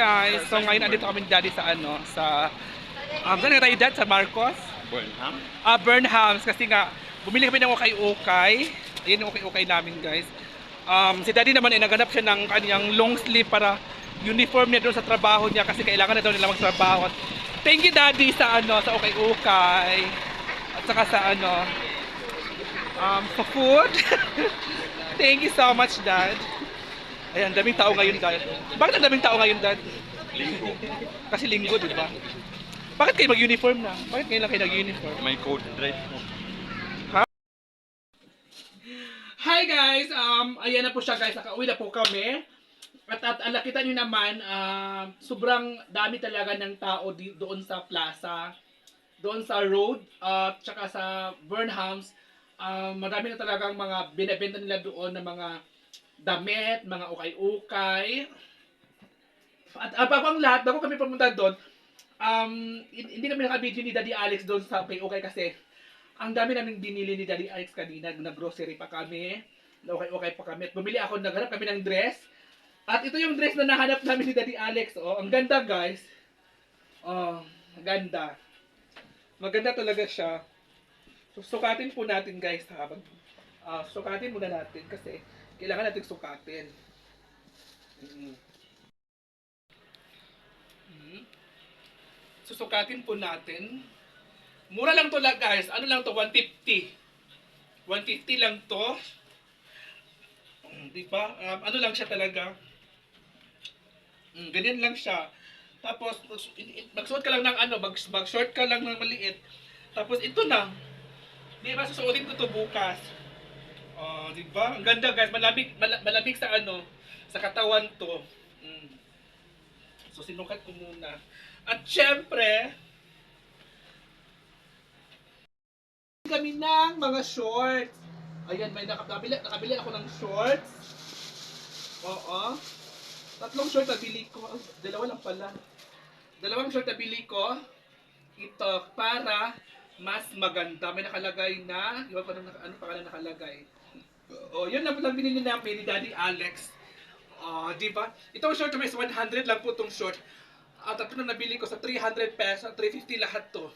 guys! So ngayon andito kami ni Daddy sa ano, sa... Um, saan tayo dad? Sa Marcos? Burnham? Ah, Burnhams kasi nga bumili kami ng ukay-ukay. Ayan yung ukay-ukay namin guys. Um, si Daddy naman ay naghanap siya ng kanyang long sleeve para uniform niya doon sa trabaho niya kasi kailangan na daw nila magtrabaho. At Thank you Daddy sa ano, sa ukay-ukay. At saka sa ano, um, sa food. Thank you so much Dad. Ayan, daming tao ngayon Dad. Bakit ang daming tao ngayon Dad? Linggo. Kasi linggo, di ba? Bakit kayo mag-uniform na? Bakit ngayon lang kayo nag-uniform? May code red mo. Hi guys! Um, ayan na po siya guys, nakauwi na po kami. At, at ala, kita nyo naman, ah, sobrang dami talaga ng tao di, doon sa plaza, doon sa road, at saka sa Burnhams. Ah, marami na talagang mga binibenta nila doon ng mga damit, mga ukay-ukay. At uh, bago ang lahat, bago kami pumunta doon, um, hin- hindi kami nakabidyo ni Daddy Alex doon sa ukay-ukay kasi ang dami namin binili ni Daddy Alex kanina. Nag-grocery pa kami. Okay-okay pa kami. At bumili ako, naghanap kami ng dress. At ito yung dress na nahanap namin ni Daddy Alex. Oh, ang ganda guys. Oh, ganda. Maganda talaga siya. So, sukatin po natin guys habang ah, sukatin muna natin kasi kailangan natin sukatin. Mm. Mm. Susukatin po natin. Mura lang to lang guys. Ano lang to? 150. 150 lang to. Mm, Di ba? Um, ano lang siya talaga. Mm, ganyan lang siya. Tapos, magsuot ka lang ng ano, mag, mag-short ka lang ng maliit. Tapos, ito na. Di ba, susuotin ko to bukas. Oh, di ba? Ang ganda guys. Malamig, mala- malamig sa ano, sa katawan to. Mm. So, sinukat ko muna. At syempre, kami ng mga shorts. Ayan, may nakabili, nakabili ako ng shorts. Oo. Tatlong short na bili ko. Ay, Dalawa lang pala. Dalawang short na bili ko. Ito, para mas maganda. May nakalagay na, ko na naka- ano pangalan nakalagay. Oh, yun lang lang binili namin ni Daddy Alex. Oh, di ba? Itong short may 100 lang po itong short. At tatlo na nabili ko sa 300 pesos, 350 lahat to.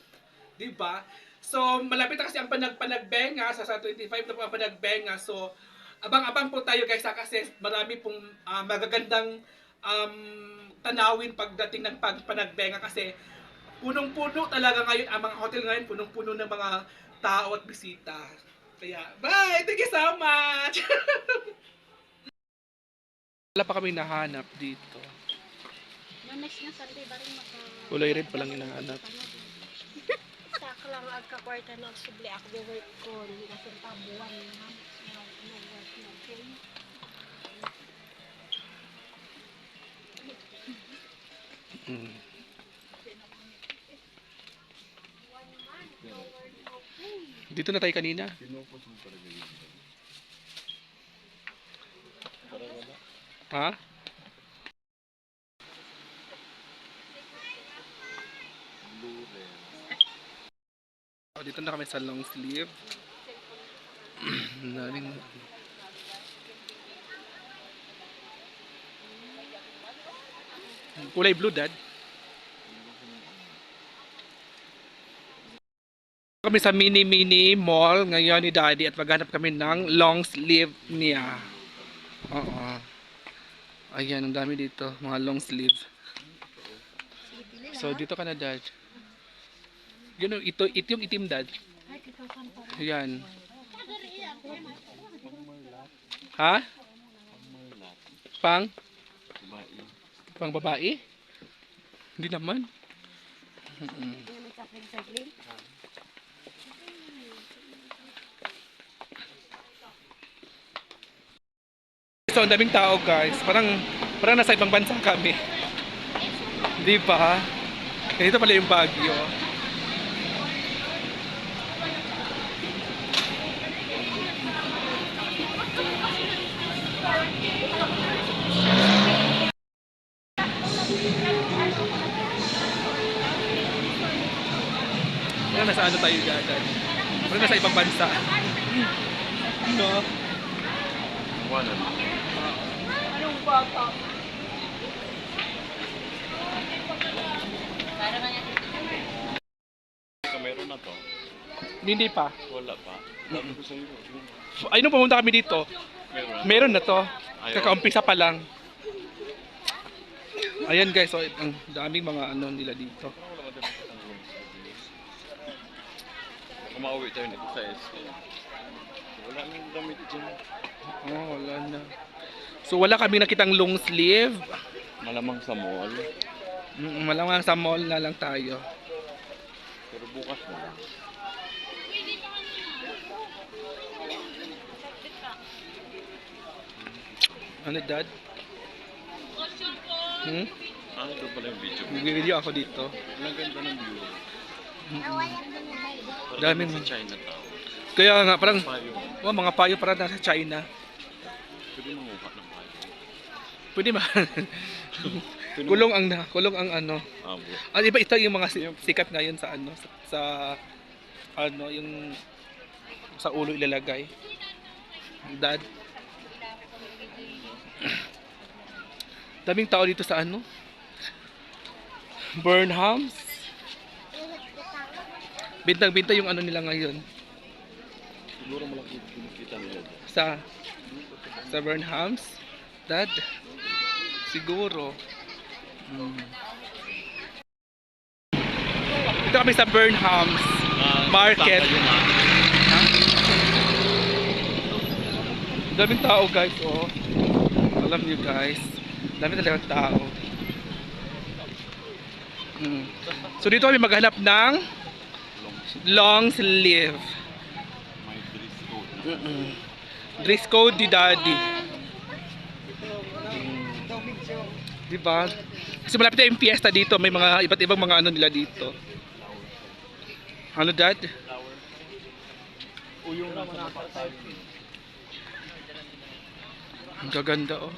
Di ba? So, malapit na kasi ang panag panagbenga, sa, sa 25 na po ang panagbenga. So, abang-abang po tayo guys kasi marami pong ah, magagandang um, tanawin pagdating ng pag panagbenga kasi punong-puno talaga ngayon ang mga hotel ngayon, punong-puno ng mga tao at bisita. Kaya, bye! Thank you so much! Wala pa kami nahanap dito. No, next na Sunday ba rin maka... Kulay red pa lang hinahanap. Saka lang agka-kwarta ng subli ako work ko. Kasi tabuan na. No-work na ko. Mm. Dito na tayo kanina. Ha? Oh, dito na kami sa long sleeve. Naling Kulay blue, dad. Kami sa mini-mini mall ngayon ni Daddy at maghanap kami ng long sleeve niya. Oo. Ayan, ang dami dito. Mga long sleeve. So, dito ka na, Dad. Yun, ito, ito yung itim, Dad. Ayan. Ha? Pang? Pang babae? Hindi naman. Mm-mm. Yan may kapling-kapling. So, ang daming tao guys. Parang, parang nasa ibang bansa kami. Di ba? Ganito pala yung Baguio. Parang nasa ano tayo dyan? Parang nasa ibang bansa. No? One bata. Kamero na to? Hindi pa. Wala pa. Sabi ko sa'yo. F- Ay, nung pumunta kami dito, Meron. meron na to. Kakaumpisa pa lang. Ayan guys, so, ang daming mga ano nila dito. Wala ka dapat. Kumauwi tayo nito sa SK. Wala nang damit dyan. Oh, wala na. So wala kami nakitang long sleeve. Malamang sa mall. Mm, Malamang sa mall na lang tayo. Pero bukas na lang. Ano dad? Hmm? Ah, ito pala yung video. Nag-video ako dito. Ang ganda ng view. Parang Daming- sa Chinatown. Kaya nga parang Payo. oh, mga payo para nasa China. Pwede manguha ng payo. Pwede ba? Kulong ang kulong ang ano. Ah, bu- Ah, iba ito yung mga si- sikat ngayon sa ano sa, sa ano yung sa ulo ilalagay. Dad. Daming tao dito sa ano? Burnhams. Bintang-binta yung ano nila ngayon Siguro malaki kinikita nila sa sa Burnhams. Dad. Siguro. Hmm. Dito kami sa Burnhams. Ah, Market. ah. Daming tao guys, oh. Alam niyo guys, dami talagang tao. Mm. So dito kami maghanap ng long sleeve. May dress code na. Mm-mm. Dress code ni daddy. Mm. Diba? Kasi malapit na yung fiesta dito, may mga iba't ibang mga ano nila dito. Ano dad? Uyong nasa mata tayo. Ang gaganda oh.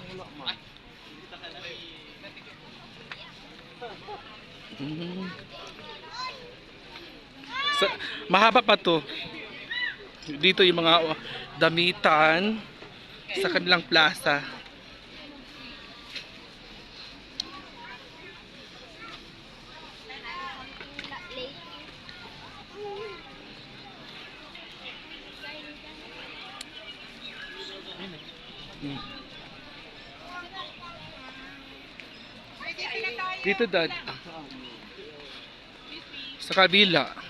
Mm. Sa, mahaba pa to. Dito yung mga oh, damitan sa kanilang plaza. Mm. Dito dad. Sa kabila.